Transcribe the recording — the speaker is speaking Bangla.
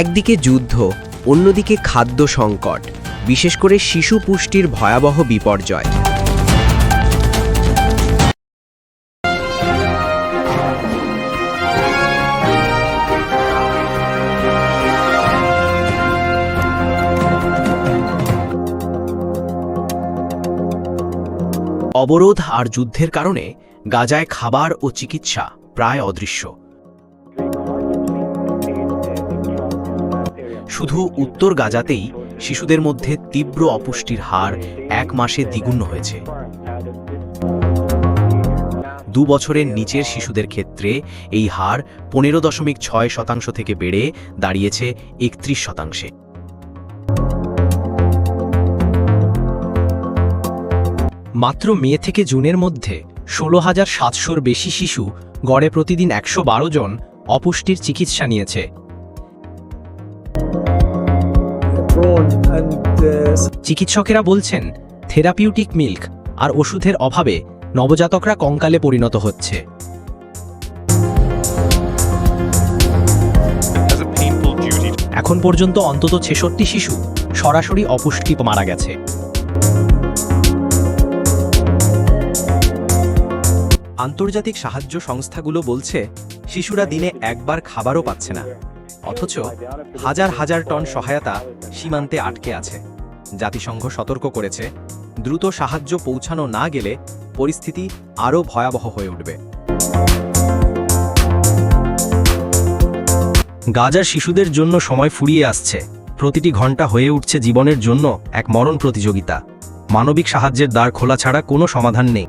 একদিকে যুদ্ধ, অন্যদিকে খাদ্য সংকট, বিশেষ করে শিশু পুষ্টির ভয়াবহ বিপর্যয়। অবরোধ আর যুদ্ধের কারণে গাজায় খাবার ও চিকিৎসা প্রায় অদৃশ্য। শুধু উত্তর গাজাতেই শিশুদের মধ্যে তীব্র অপুষ্টির হার এক মাসে দ্বিগুণ হয়েছে। দু বছরের নিচের শিশুদের ক্ষেত্রে এই হার পনেরো দশমিক ছয় শতাংশ থেকে বেড়ে দাঁড়িয়েছে একত্রিশ শতাংশে। মাত্র মে থেকে জুনের মধ্যে ষোলো হাজার সাতশোর বেশি শিশু গড়ে প্রতিদিন একশো বারো জন অপুষ্টির চিকিৎসা নিয়েছে। চিকিৎসকেরা বলছেন থেরাপিউটিক মিল্ক আর ওষুধের অভাবে নবজাতকরা কঙ্কালে পরিণত হচ্ছে। এখন পর্যন্ত অন্তত ছেষট্টি শিশু সরাসরি অপুষ্টি মারা গেছে। আন্তর্জাতিক সাহায্য সংস্থাগুলো বলছে শিশুরা দিনে একবার খাবারও পাচ্ছে না। অথচ হাজার হাজার টন সহায়তা সীমান্তে আটকে আছে। জাতিসংঘ সতর্ক করেছে, দ্রুত সাহায্য পৌঁছানো না গেলে পরিস্থিতি আরও ভয়াবহ হয়ে উঠবে। গাজার শিশুদের জন্য সময় ফুরিয়ে আসছে। প্রতিটি ঘণ্টা হয়ে উঠছে জীবনের জন্য এক মরণ প্রতিযোগিতা। মানবিক সাহায্যের দ্বার খোলা ছাড়া কোনো সমাধান নেই।